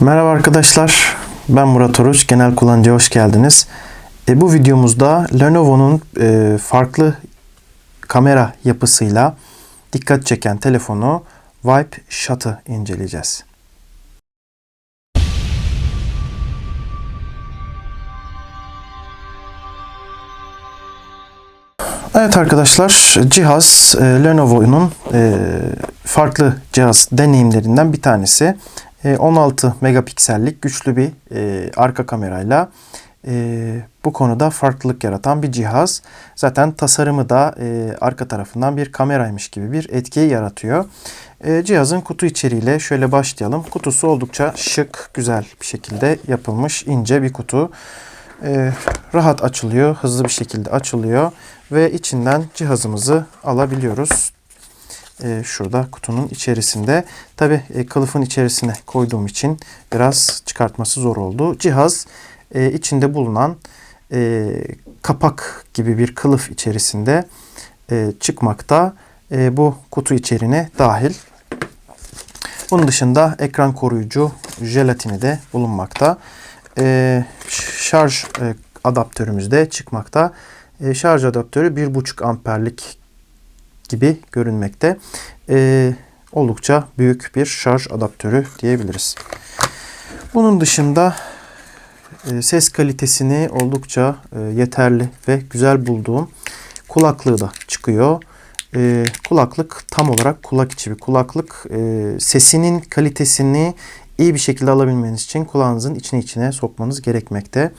Merhaba arkadaşlar. Ben Murat Oruç. Genel kullanıcıya hoş geldiniz. E, bu videomuzda Lenovo'nun e, farklı kamera yapısıyla dikkat çeken telefonu Vibe Shot'ı inceleyeceğiz. Evet arkadaşlar cihaz e, Lenovo'nun e, farklı cihaz deneyimlerinden bir tanesi. E, 16 megapiksellik güçlü bir e, arka kamerayla e, bu konuda farklılık yaratan bir cihaz. Zaten tasarımı da e, arka tarafından bir kameraymış gibi bir etkiyi yaratıyor. E, cihazın kutu içeriğiyle şöyle başlayalım. Kutusu oldukça şık, güzel bir şekilde yapılmış ince bir kutu. E, rahat açılıyor, hızlı bir şekilde açılıyor ve içinden cihazımızı alabiliyoruz. E, şurada kutunun içerisinde. Tabi e, kılıfın içerisine koyduğum için biraz çıkartması zor oldu. Cihaz e, içinde bulunan e, kapak gibi bir kılıf içerisinde e, çıkmakta. E, bu kutu içeriğine dahil. Bunun dışında ekran koruyucu jelatini de bulunmakta. E, şarj e, adaptörümüz de çıkmakta. E, şarj adaptörü 1.5 amperlik gibi görünmekte. E, oldukça büyük bir şarj adaptörü diyebiliriz. Bunun dışında e, ses kalitesini oldukça e, yeterli ve güzel bulduğum kulaklığı da çıkıyor. E, kulaklık tam olarak kulak içi bir kulaklık. E, sesinin kalitesini iyi bir şekilde alabilmeniz için kulağınızın içine içine sokmanız gerekmekte.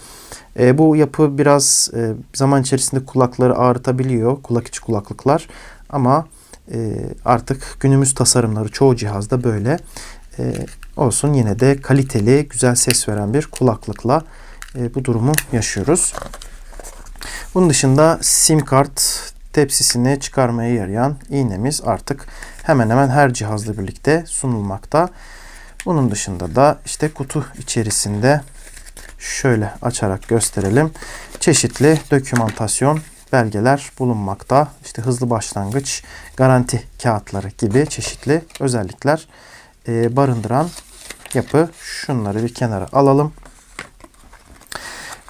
E, bu yapı biraz e, zaman içerisinde kulakları ağrıtabiliyor. Kulak içi kulaklıklar. Ama e, artık günümüz tasarımları çoğu cihazda böyle. E, olsun yine de kaliteli, güzel ses veren bir kulaklıkla e, bu durumu yaşıyoruz. Bunun dışında sim kart tepsisini çıkarmaya yarayan iğnemiz artık hemen hemen her cihazla birlikte sunulmakta. Bunun dışında da işte kutu içerisinde şöyle açarak gösterelim. Çeşitli dokümantasyon belgeler bulunmakta. İşte hızlı başlangıç, garanti kağıtları gibi çeşitli özellikler e, barındıran yapı. Şunları bir kenara alalım.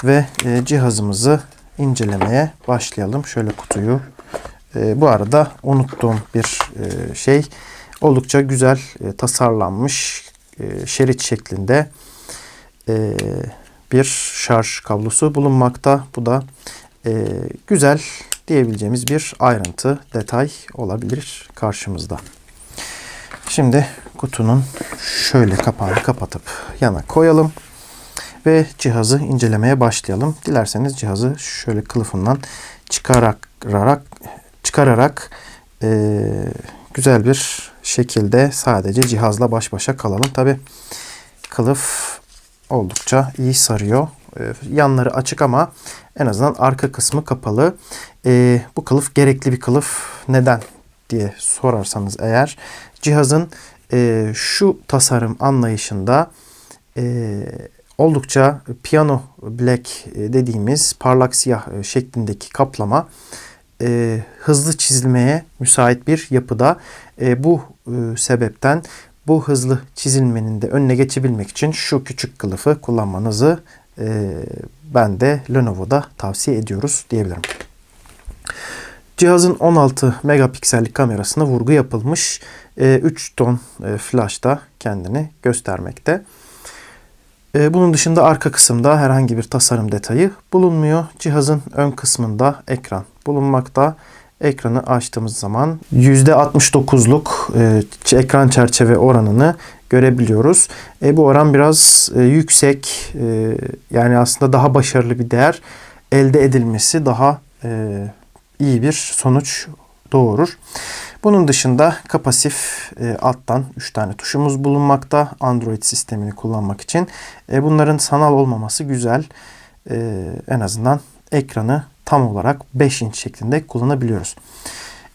Ve e, cihazımızı incelemeye başlayalım. Şöyle kutuyu. E, bu arada unuttuğum bir şey oldukça güzel tasarlanmış şerit şeklinde bir şarj kablosu bulunmakta. Bu da e, güzel diyebileceğimiz bir ayrıntı, detay olabilir karşımızda. Şimdi kutunun şöyle kapağını kapatıp yana koyalım ve cihazı incelemeye başlayalım. Dilerseniz cihazı şöyle kılıfından çıkararak çıkararak e, güzel bir şekilde sadece cihazla baş başa kalalım. Tabi kılıf oldukça iyi sarıyor. E, yanları açık ama en azından arka kısmı kapalı. E, bu kılıf gerekli bir kılıf. Neden diye sorarsanız eğer cihazın e, şu tasarım anlayışında e, oldukça piano black dediğimiz parlak siyah şeklindeki kaplama e, hızlı çizilmeye müsait bir yapıda. E, bu e, sebepten bu hızlı çizilmenin de önüne geçebilmek için şu küçük kılıfı kullanmanızı e, ben de Lenovo'da tavsiye ediyoruz diyebilirim. Cihazın 16 megapiksellik kamerasına vurgu yapılmış. E, 3 ton e, flash da kendini göstermekte. E, bunun dışında arka kısımda herhangi bir tasarım detayı bulunmuyor. Cihazın ön kısmında ekran bulunmakta. Ekranı açtığımız zaman %69'luk e, ekran çerçeve oranını görebiliyoruz. E, bu oran biraz e, yüksek. E, yani aslında daha başarılı bir değer elde edilmesi daha e, iyi bir sonuç doğurur. Bunun dışında kapasif e, alttan 3 tane tuşumuz bulunmakta. Android sistemini kullanmak için. E, bunların sanal olmaması güzel. E, en azından ekranı tam olarak 5 inç şeklinde kullanabiliyoruz.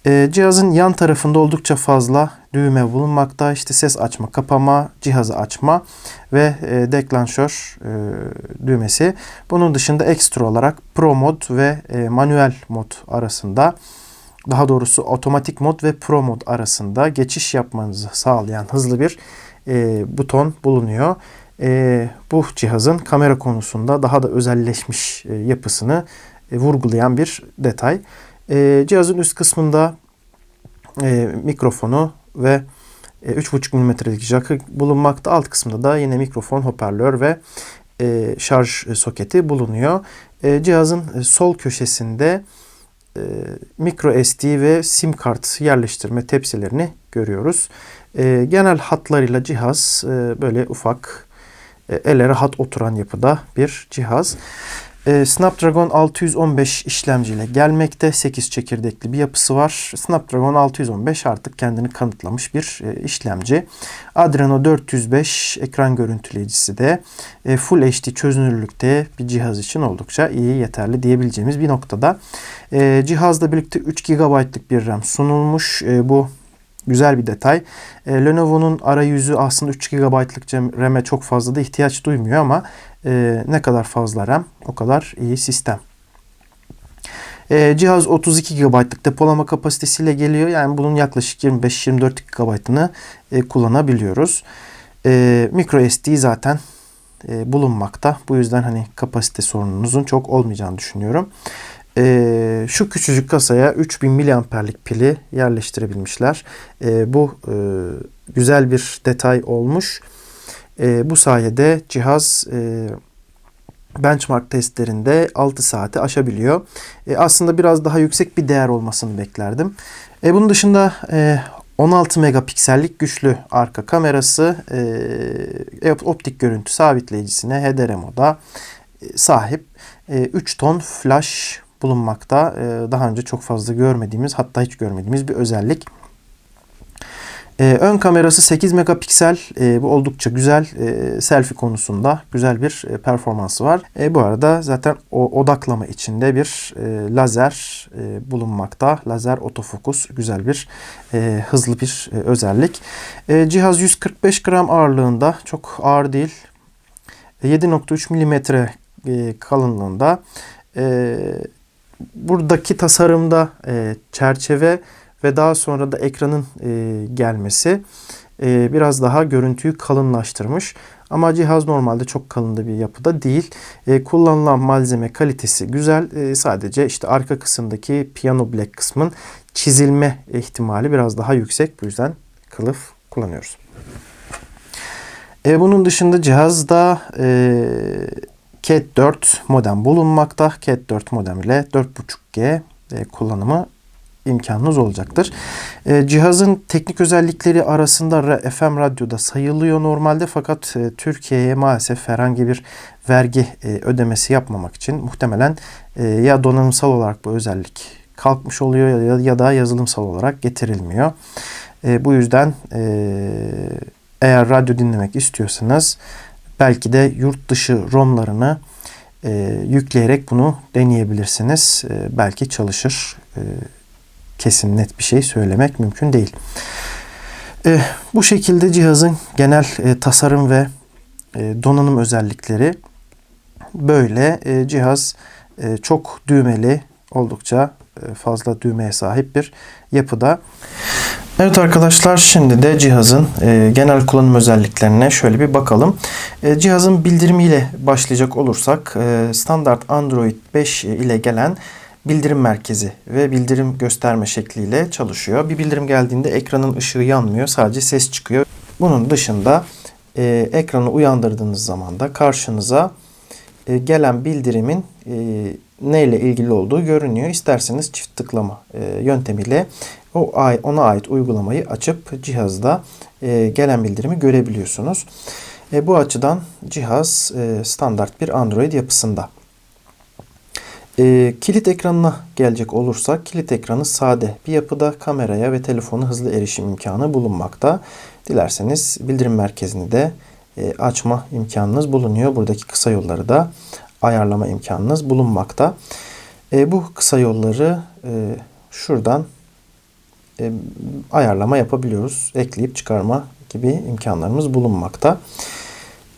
E, cihazın yan tarafında oldukça fazla düğme bulunmakta. İşte ses açma, kapama, cihazı açma ve e, deklanşör e, düğmesi. Bunun dışında ekstra olarak Pro mod ve e, manuel mod arasında daha doğrusu otomatik mod ve Pro mod arasında geçiş yapmanızı sağlayan hızlı bir e, buton bulunuyor. e, bu cihazın kamera konusunda daha da özelleşmiş e, yapısını e, vurgulayan bir detay. E, cihazın üst kısmında e, mikrofonu ve e, 3.5 mm'lik jackı bulunmakta. Alt kısmında da yine mikrofon, hoparlör ve e, şarj soketi bulunuyor. E, cihazın e, sol köşesinde e, micro SD ve sim kart yerleştirme tepsilerini görüyoruz. E, genel hatlarıyla cihaz e, böyle ufak e, ele rahat oturan yapıda bir cihaz. E, Snapdragon 615 işlemciyle gelmekte. 8 çekirdekli bir yapısı var. Snapdragon 615 artık kendini kanıtlamış bir e, işlemci. Adreno 405 ekran görüntüleyicisi de e, Full HD çözünürlükte bir cihaz için oldukça iyi, yeterli diyebileceğimiz bir noktada. E, cihazla birlikte 3 GB'lık bir RAM sunulmuş. E, bu Güzel bir detay. E, Lenovo'nun arayüzü aslında 3 GB'lık RAM'e çok fazla da ihtiyaç duymuyor ama e, ne kadar fazla RAM o kadar iyi sistem. E, cihaz 32 GB'lık depolama kapasitesiyle geliyor. Yani bunun yaklaşık 25-24 GB'ını e, kullanabiliyoruz. E, micro SD zaten e, bulunmakta. Bu yüzden hani kapasite sorununuzun çok olmayacağını düşünüyorum. E, şu küçücük kasaya 3000 miliamperlik pili yerleştirebilmişler. E, bu e, güzel bir detay olmuş. E, bu sayede cihaz e, benchmark testlerinde 6 saati aşabiliyor. E, aslında biraz daha yüksek bir değer olmasını beklerdim. E, bunun dışında e, 16 megapiksellik güçlü arka kamerası, e, optik görüntü sabitleyicisine HDR e, sahip. E, 3 ton flash bulunmakta. E, daha önce çok fazla görmediğimiz hatta hiç görmediğimiz bir özellik. Ee, ön kamerası 8 megapiksel. Ee, bu oldukça güzel. Ee, selfie konusunda güzel bir e, performansı var. E, bu arada zaten o odaklama içinde bir e, lazer e, bulunmakta. Lazer otofokus güzel bir e, hızlı bir e, özellik. E, cihaz 145 gram ağırlığında. Çok ağır değil. E, 7.3 milimetre e, kalınlığında. E, buradaki tasarımda e, çerçeve ve daha sonra da ekranın e, gelmesi e, biraz daha görüntüyü kalınlaştırmış. Ama cihaz normalde çok kalın bir yapıda değil. E, kullanılan malzeme kalitesi güzel. E, sadece işte arka kısımdaki piano black kısmın çizilme ihtimali biraz daha yüksek. Bu yüzden kılıf kullanıyoruz. E, bunun dışında cihazda e, Cat 4 modem bulunmakta. Cat 4 modem ile 4.5G e, kullanımı imkanınız olacaktır. E, cihazın teknik özellikleri arasında FM radyoda sayılıyor normalde fakat e, Türkiye'ye maalesef herhangi bir vergi ödemesi yapmamak için muhtemelen ya donanımsal olarak bu özellik kalkmış oluyor ya, da yazılımsal olarak getirilmiyor. Bu yüzden eğer radyo dinlemek istiyorsanız belki de yurt dışı ROM'larını e, yükleyerek bunu deneyebilirsiniz. E, belki çalışır. E, kesin net bir şey söylemek mümkün değil. E, bu şekilde cihazın genel e, tasarım ve e, donanım özellikleri böyle. E, cihaz e, çok düğmeli, oldukça e, fazla düğmeye sahip bir yapıda. Evet arkadaşlar şimdi de cihazın e, genel kullanım özelliklerine şöyle bir bakalım. E, cihazın bildirimiyle başlayacak olursak e, standart Android 5 ile gelen bildirim merkezi ve bildirim gösterme şekliyle çalışıyor. Bir bildirim geldiğinde ekranın ışığı yanmıyor sadece ses çıkıyor. Bunun dışında ekranı uyandırdığınız zaman da karşınıza gelen bildirimin e, neyle ilgili olduğu görünüyor. İsterseniz çift tıklama e, yöntemiyle o ona ait uygulamayı açıp cihazda e, gelen bildirimi görebiliyorsunuz. E, bu açıdan cihaz e, standart bir Android yapısında. E, kilit ekranına gelecek olursak kilit ekranı sade bir yapıda kameraya ve telefona hızlı erişim imkanı bulunmakta. Dilerseniz bildirim merkezini de e, açma imkanınız bulunuyor. Buradaki kısa yolları da ayarlama imkanınız bulunmakta. E, bu kısa yolları e, şuradan e, ayarlama yapabiliyoruz. Ekleyip çıkarma gibi imkanlarımız bulunmakta.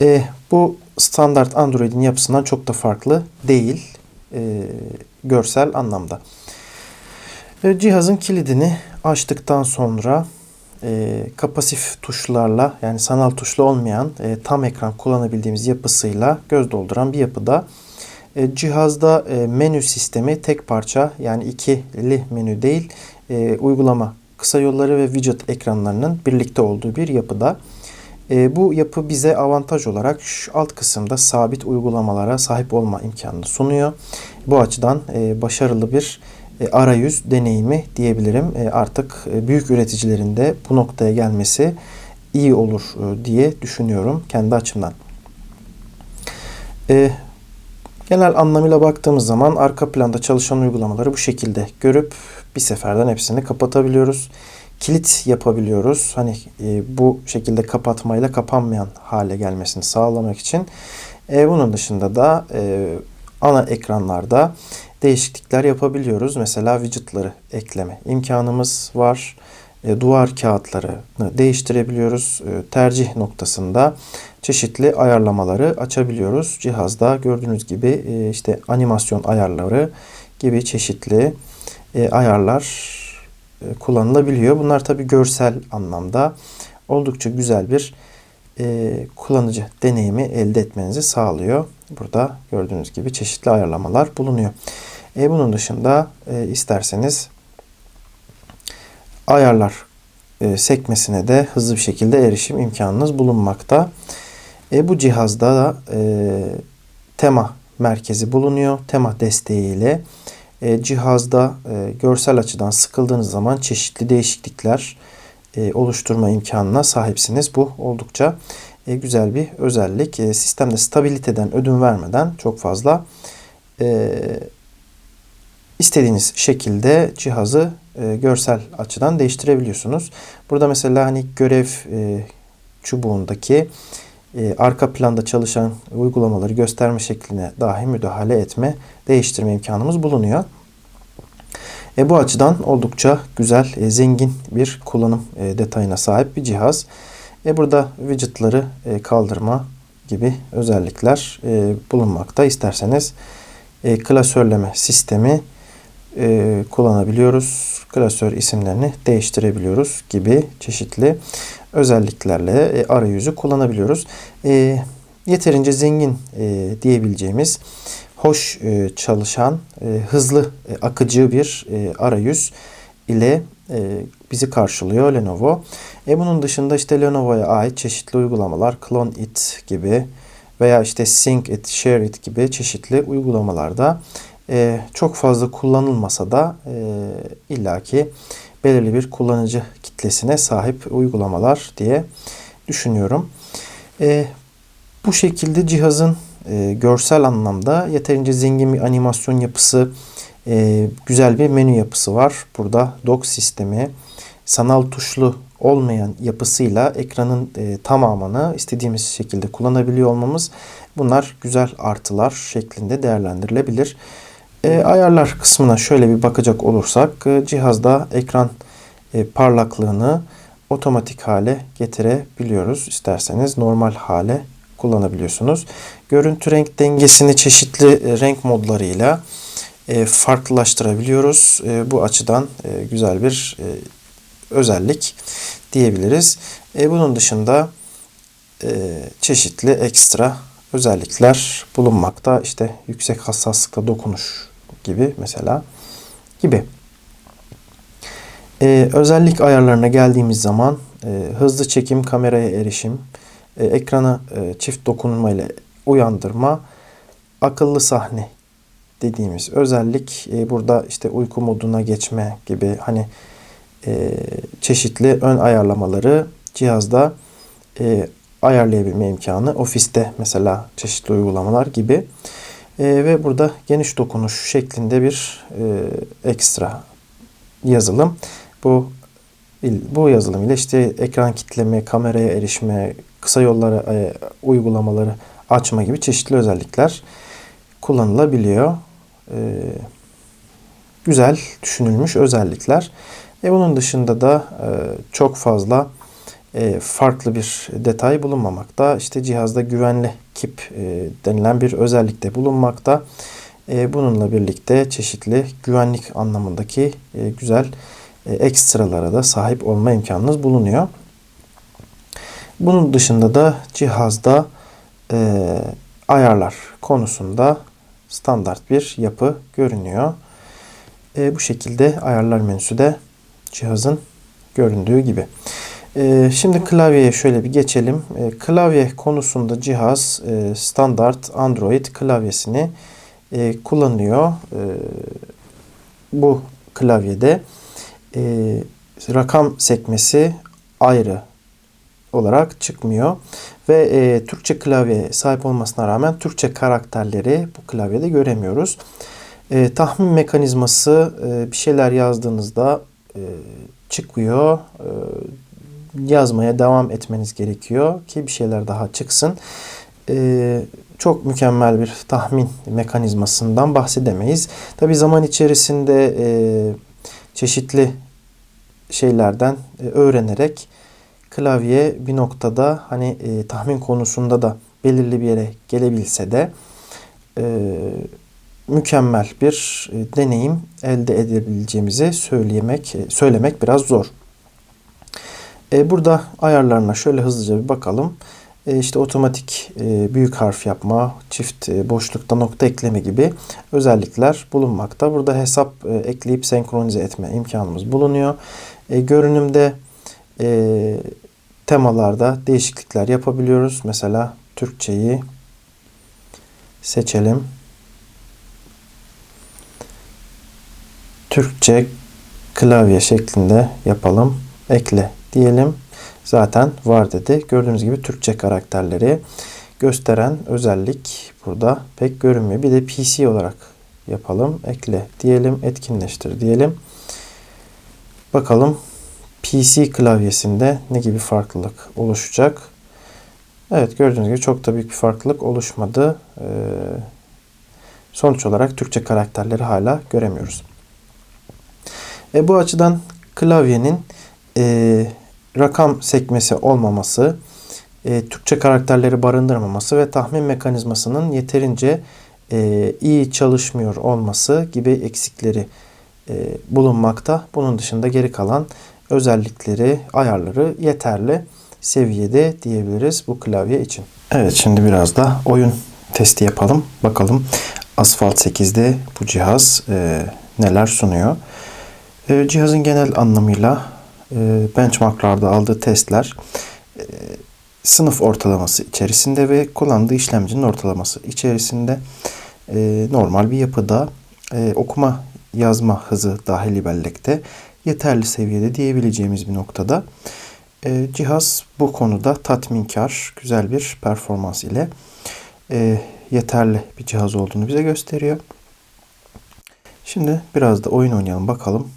E, bu standart Android'in yapısından çok da farklı değil e, görsel anlamda. E, cihazın kilidini açtıktan sonra e, kapasif tuşlarla yani sanal tuşlu olmayan e, tam ekran kullanabildiğimiz yapısıyla göz dolduran bir yapıda. E, cihazda e, menü sistemi tek parça yani ikili menü değil e, uygulama kısa yolları ve widget ekranlarının birlikte olduğu bir yapıda. E, bu yapı bize avantaj olarak şu alt kısımda sabit uygulamalara sahip olma imkanını sunuyor. Bu açıdan e, başarılı bir e, arayüz deneyimi diyebilirim. E, artık e, büyük üreticilerin de bu noktaya gelmesi iyi olur e, diye düşünüyorum kendi açımdan. E, genel anlamıyla baktığımız zaman arka planda çalışan uygulamaları bu şekilde görüp bir seferden hepsini kapatabiliyoruz. Kilit yapabiliyoruz. Hani e, bu şekilde kapatmayla kapanmayan hale gelmesini sağlamak için. E, bunun dışında da e, ana ekranlarda değişiklikler yapabiliyoruz. Mesela widgetları ekleme imkanımız var. E, duvar kağıtlarını değiştirebiliyoruz. E, tercih noktasında çeşitli ayarlamaları açabiliyoruz. Cihazda gördüğünüz gibi e, işte animasyon ayarları gibi çeşitli e, ayarlar e, kullanılabiliyor. Bunlar tabi görsel anlamda oldukça güzel bir kullanıcı deneyimi elde etmenizi sağlıyor. Burada gördüğünüz gibi çeşitli ayarlamalar bulunuyor. E, bunun dışında e, isterseniz ayarlar e, sekmesine de hızlı bir şekilde erişim imkanınız bulunmakta. E, bu cihazda da e, tema merkezi bulunuyor. Tema desteğiyle e, cihazda e, görsel açıdan sıkıldığınız zaman çeşitli değişiklikler e, oluşturma imkanına sahipsiniz. Bu oldukça e, güzel bir özellik. E, sistemde stabiliteden ödün vermeden çok fazla e, istediğiniz şekilde cihazı e, görsel açıdan değiştirebiliyorsunuz. Burada mesela hani görev e, çubuğundaki e, arka planda çalışan uygulamaları gösterme şekline dahi müdahale etme, değiştirme imkanımız bulunuyor. E, bu açıdan oldukça güzel, e, zengin bir kullanım e, detayına sahip bir cihaz. E, burada widgetları e, kaldırma gibi özellikler e, bulunmakta. İsterseniz e, klasörleme sistemi e, kullanabiliyoruz. Klasör isimlerini değiştirebiliyoruz gibi çeşitli özelliklerle e, arayüzü kullanabiliyoruz. E, yeterince zengin e, diyebileceğimiz hoş çalışan, hızlı, akıcı bir arayüz ile bizi karşılıyor Lenovo. E, bunun dışında işte Lenovo'ya ait çeşitli uygulamalar, Clone It gibi veya işte Sync It, Share It gibi çeşitli uygulamalarda e, çok fazla kullanılmasa da e, illaki belirli bir kullanıcı kitlesine sahip uygulamalar diye düşünüyorum. E, bu şekilde cihazın e, görsel anlamda yeterince zengin bir animasyon yapısı, e, güzel bir menü yapısı var. Burada dock sistemi, sanal tuşlu olmayan yapısıyla ekranın e, tamamını istediğimiz şekilde kullanabiliyor olmamız bunlar güzel artılar şeklinde değerlendirilebilir. E, ayarlar kısmına şöyle bir bakacak olursak e, cihazda ekran e, parlaklığını otomatik hale getirebiliyoruz. İsterseniz normal hale kullanabiliyorsunuz. Görüntü renk dengesini çeşitli e, renk modlarıyla e, farklılaştırabiliyoruz. Bu açıdan güzel bir özellik diyebiliriz. Bunun dışında çeşitli ekstra özellikler bulunmakta. İşte yüksek hassaslıkta dokunuş gibi mesela gibi. Ee, özellik ayarlarına geldiğimiz zaman e, hızlı çekim, kameraya erişim, e, ekranı e, çift dokunma ile uyandırma, akıllı sahne dediğimiz özellik e, burada işte uyku moduna geçme gibi hani e, çeşitli ön ayarlamaları cihazda e, ayarlayabilme imkanı. Ofiste mesela çeşitli uygulamalar gibi. E, ve burada geniş dokunuş şeklinde bir e, ekstra yazılım. Bu bu yazılım ile işte ekran kitleme, kameraya erişme, kısa yollara e, uygulamaları açma gibi çeşitli özellikler kullanılabiliyor. E, güzel düşünülmüş özellikler. E bunun dışında da e, çok fazla farklı bir detay bulunmamakta. İşte cihazda güvenli kip e, denilen bir özellik de bulunmakta. E, bununla birlikte çeşitli güvenlik anlamındaki e, güzel e, ekstralara da sahip olma imkanınız bulunuyor. Bunun dışında da cihazda e, ayarlar konusunda standart bir yapı görünüyor. E, bu şekilde ayarlar menüsü de cihazın göründüğü gibi. E, şimdi klavyeye şöyle bir geçelim. E, klavye konusunda cihaz e, standart Android klavyesini e, kullanıyor. E, bu klavyede e, rakam sekmesi ayrı olarak çıkmıyor. Ve Türkçe klavyeye sahip olmasına rağmen Türkçe karakterleri bu klavyede göremiyoruz. Tahmin mekanizması bir şeyler yazdığınızda çıkıyor. Yazmaya devam etmeniz gerekiyor ki bir şeyler daha çıksın. E, çok mükemmel bir tahmin mekanizmasından bahsedemeyiz. Tabi zaman içerisinde e, çeşitli şeylerden e, öğrenerek klavye bir noktada hani e, tahmin konusunda da belirli bir yere gelebilse de e, mükemmel bir e, deneyim elde edebileceğimizi söylemek e, söylemek biraz zor. E, burada ayarlarına şöyle hızlıca bir bakalım. E, işte otomatik e, büyük harf yapma, çift e, boşlukta nokta ekleme gibi özellikler bulunmakta. Burada hesap e, ekleyip senkronize etme imkanımız bulunuyor. E, görünümde e, temalarda değişiklikler yapabiliyoruz. Mesela Türkçeyi seçelim. Türkçe klavye şeklinde yapalım. Ekle diyelim. Zaten var dedi. Gördüğünüz gibi Türkçe karakterleri gösteren özellik burada pek görünmüyor. Bir de PC olarak yapalım. Ekle diyelim. Etkinleştir diyelim. Bakalım PC klavyesinde ne gibi farklılık oluşacak? Evet gördüğünüz gibi çok da büyük bir farklılık oluşmadı. Ee, sonuç olarak Türkçe karakterleri hala göremiyoruz. E, bu açıdan klavyenin e, rakam sekmesi olmaması, e, Türkçe karakterleri barındırmaması ve tahmin mekanizmasının yeterince e, iyi çalışmıyor olması gibi eksikleri e, bulunmakta. Bunun dışında geri kalan özellikleri, ayarları yeterli seviyede diyebiliriz bu klavye için. Evet şimdi biraz da oyun testi yapalım. Bakalım Asphalt 8'de bu cihaz e, neler sunuyor. E, cihazın genel anlamıyla benchmarklarda aldığı testler e, sınıf ortalaması içerisinde ve kullandığı işlemcinin ortalaması içerisinde e, normal bir yapıda e, okuma yazma hızı dahili bellekte yeterli seviyede diyebileceğimiz bir noktada. E, cihaz bu konuda tatminkar, güzel bir performans ile e, yeterli bir cihaz olduğunu bize gösteriyor. Şimdi biraz da oyun oynayalım bakalım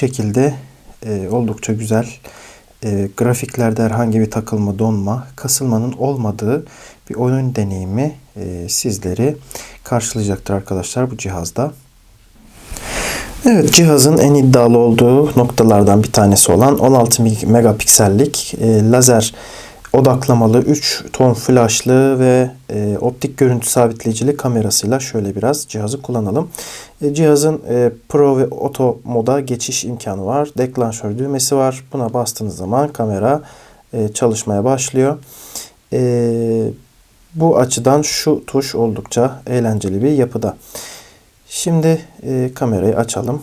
şekilde e, oldukça güzel. E, grafiklerde herhangi bir takılma, donma, kasılmanın olmadığı bir oyun deneyimi e, sizleri karşılayacaktır arkadaşlar bu cihazda. Evet cihazın en iddialı olduğu noktalardan bir tanesi olan 16 megapiksellik e, lazer odaklamalı 3 ton flashlı ve e, optik görüntü sabitleyicili kamerasıyla şöyle biraz cihazı kullanalım. E, cihazın e, Pro ve Auto moda geçiş imkanı var. Deklanşör düğmesi var. Buna bastığınız zaman kamera e, çalışmaya başlıyor. E, bu açıdan şu tuş oldukça eğlenceli bir yapıda. Şimdi e, kamerayı açalım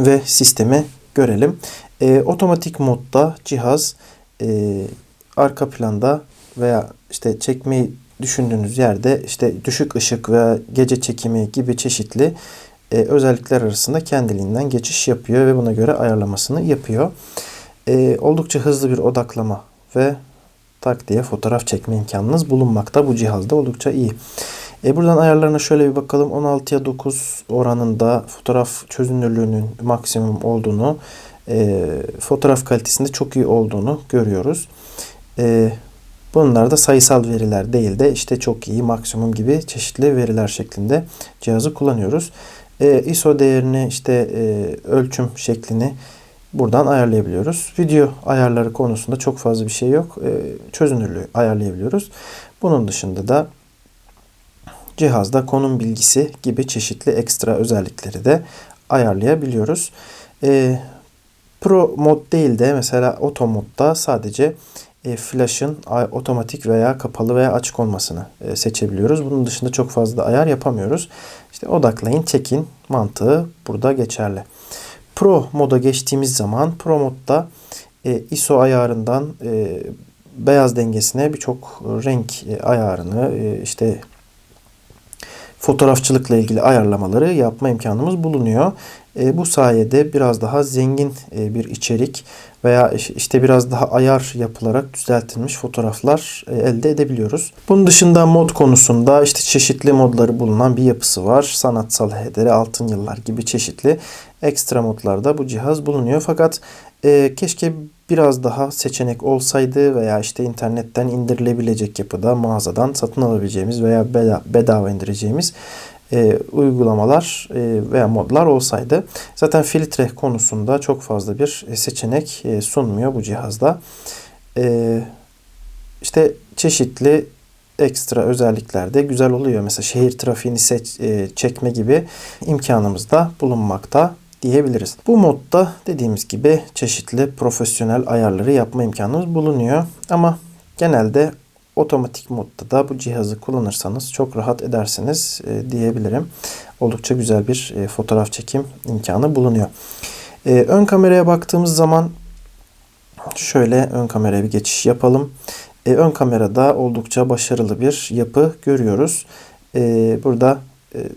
ve sistemi görelim. E, otomatik modda cihaz e, arka planda veya işte çekmeyi düşündüğünüz yerde işte düşük ışık veya gece çekimi gibi çeşitli e, özellikler arasında kendiliğinden geçiş yapıyor ve buna göre ayarlamasını yapıyor. E, oldukça hızlı bir odaklama ve tak diye fotoğraf çekme imkanınız bulunmakta. Bu cihazda oldukça iyi. E buradan ayarlarına şöyle bir bakalım. 16'ya 9 oranında fotoğraf çözünürlüğünün maksimum olduğunu, e, fotoğraf kalitesinde çok iyi olduğunu görüyoruz. E, bunlar da sayısal veriler değil de işte çok iyi, maksimum gibi çeşitli veriler şeklinde cihazı kullanıyoruz. E, ISO değerini işte e, ölçüm şeklini buradan ayarlayabiliyoruz. Video ayarları konusunda çok fazla bir şey yok. E, çözünürlüğü ayarlayabiliyoruz. Bunun dışında da cihazda konum bilgisi gibi çeşitli ekstra özellikleri de ayarlayabiliyoruz. E, Pro mod değil de mesela Auto modda sadece e, flash'ın otomatik veya kapalı veya açık olmasını e, seçebiliyoruz. Bunun dışında çok fazla ayar yapamıyoruz. İşte odaklayın, çekin mantığı burada geçerli. Pro moda geçtiğimiz zaman Pro modda e, ISO ayarından e, beyaz dengesine birçok renk e, ayarını e, işte fotoğrafçılıkla ilgili ayarlamaları yapma imkanımız bulunuyor. E, bu sayede biraz daha zengin e, bir içerik veya işte biraz daha ayar yapılarak düzeltilmiş fotoğraflar e, elde edebiliyoruz. Bunun dışında mod konusunda işte çeşitli modları bulunan bir yapısı var. Sanatsal hederi, altın yıllar gibi çeşitli ekstra modlarda bu cihaz bulunuyor. Fakat e, keşke biraz daha seçenek olsaydı veya işte internetten indirilebilecek yapıda mağazadan satın alabileceğimiz veya bedava indireceğimiz e, uygulamalar e, veya modlar olsaydı. Zaten filtre konusunda çok fazla bir seçenek e, sunmuyor bu cihazda. E, işte çeşitli ekstra özellikler de güzel oluyor. Mesela şehir trafiğini seç, e, çekme gibi imkanımız da bulunmakta diyebiliriz. Bu modda dediğimiz gibi çeşitli profesyonel ayarları yapma imkanımız bulunuyor. Ama genelde otomatik modda da bu cihazı kullanırsanız çok rahat edersiniz e, diyebilirim. Oldukça güzel bir e, fotoğraf çekim imkanı bulunuyor. E, ön kameraya baktığımız zaman şöyle ön kameraya bir geçiş yapalım. Ön kamerada oldukça başarılı bir yapı görüyoruz. Burada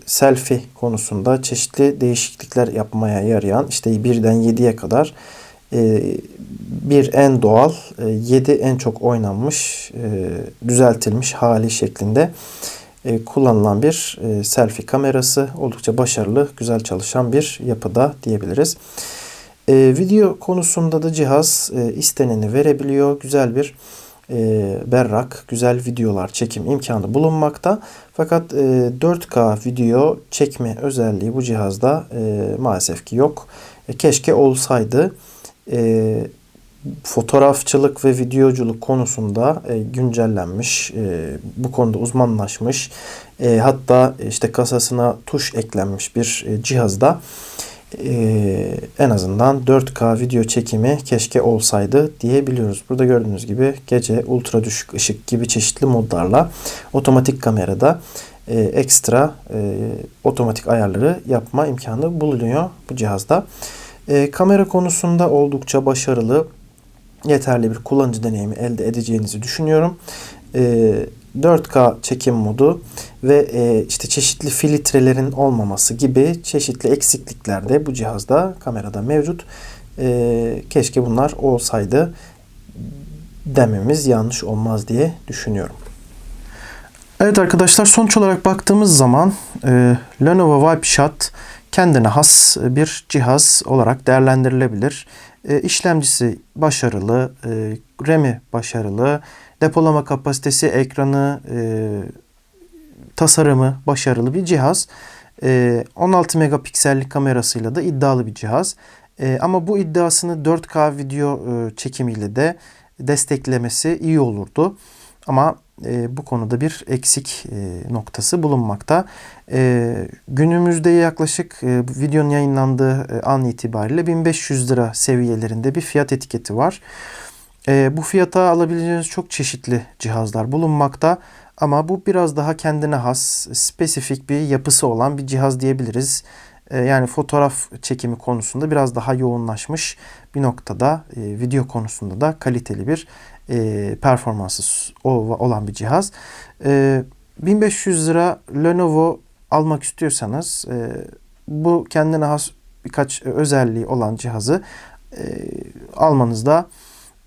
selfie konusunda çeşitli değişiklikler yapmaya yarayan işte birden 7'ye kadar bir en doğal 7 e, en çok oynanmış düzeltilmiş hali şeklinde kullanılan bir selfie kamerası oldukça başarılı güzel çalışan bir yapıda diyebiliriz. Video konusunda da cihaz isteneni verebiliyor. Güzel bir e, berrak, güzel videolar çekim imkanı bulunmakta. Fakat e, 4K video çekme özelliği bu cihazda e, maalesef ki yok. E, keşke olsaydı. E, fotoğrafçılık ve videoculuk konusunda e, güncellenmiş, e, bu konuda uzmanlaşmış, e, hatta işte kasasına tuş eklenmiş bir e, cihazda e, en azından 4K video çekimi keşke olsaydı diyebiliyoruz. Burada gördüğünüz gibi gece ultra düşük ışık gibi çeşitli modlarla otomatik kamerada e, ekstra e, otomatik ayarları yapma imkanı bulunuyor bu cihazda. E, kamera konusunda oldukça başarılı, yeterli bir kullanıcı deneyimi elde edeceğinizi düşünüyorum. E, 4K çekim modu ve e, işte çeşitli filtrelerin olmaması gibi çeşitli eksiklikler de bu cihazda kamerada mevcut. E, keşke bunlar olsaydı dememiz yanlış olmaz diye düşünüyorum. Evet arkadaşlar sonuç olarak baktığımız zaman e, Lenovo Vibe Shot kendine has bir cihaz olarak değerlendirilebilir. E, işlemcisi başarılı, e, RAM'i başarılı, depolama kapasitesi, ekranı, e, tasarımı başarılı bir cihaz. E, 16 megapiksellik kamerasıyla da iddialı bir cihaz. E, ama bu iddiasını 4K video e, çekimiyle de desteklemesi iyi olurdu. Ama e, bu konuda bir eksik e, noktası bulunmakta. E, günümüzde yaklaşık e, videonun yayınlandığı e, an itibariyle 1500 lira seviyelerinde bir fiyat etiketi var. E, bu fiyata alabileceğiniz çok çeşitli cihazlar bulunmakta. Ama bu biraz daha kendine has, spesifik bir yapısı olan bir cihaz diyebiliriz. E, yani fotoğraf çekimi konusunda biraz daha yoğunlaşmış bir noktada, e, video konusunda da kaliteli bir e, performansı olan bir cihaz. E, 1500 lira Lenovo almak istiyorsanız e, bu kendine has birkaç özelliği olan cihazı e, almanızda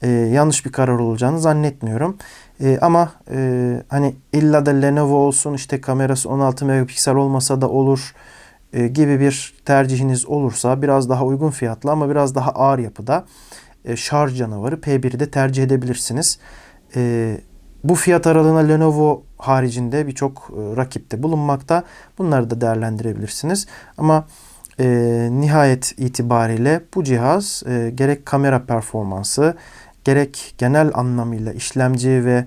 e, yanlış bir karar olacağını zannetmiyorum. E, ama e, hani illa da Lenovo olsun işte kamerası 16 megapiksel olmasa da olur e, gibi bir tercihiniz olursa biraz daha uygun fiyatlı ama biraz daha ağır yapıda e, şarj canavarı P1'i de tercih edebilirsiniz. E, bu fiyat aralığına Lenovo haricinde birçok e, rakipte bulunmakta. Bunları da değerlendirebilirsiniz. Ama e, nihayet itibariyle bu cihaz e, gerek kamera performansı gerek genel anlamıyla işlemci ve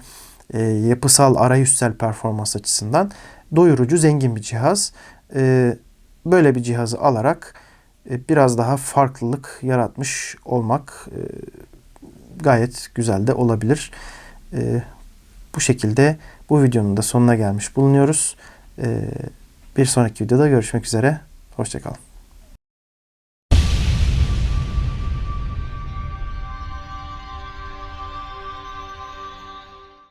e, yapısal arayüzsel performans açısından doyurucu zengin bir cihaz. E, böyle bir cihazı alarak biraz daha farklılık yaratmış olmak e, gayet güzel de olabilir. E, bu şekilde bu videonun da sonuna gelmiş bulunuyoruz. Bir sonraki videoda görüşmek üzere. Hoşçakalın.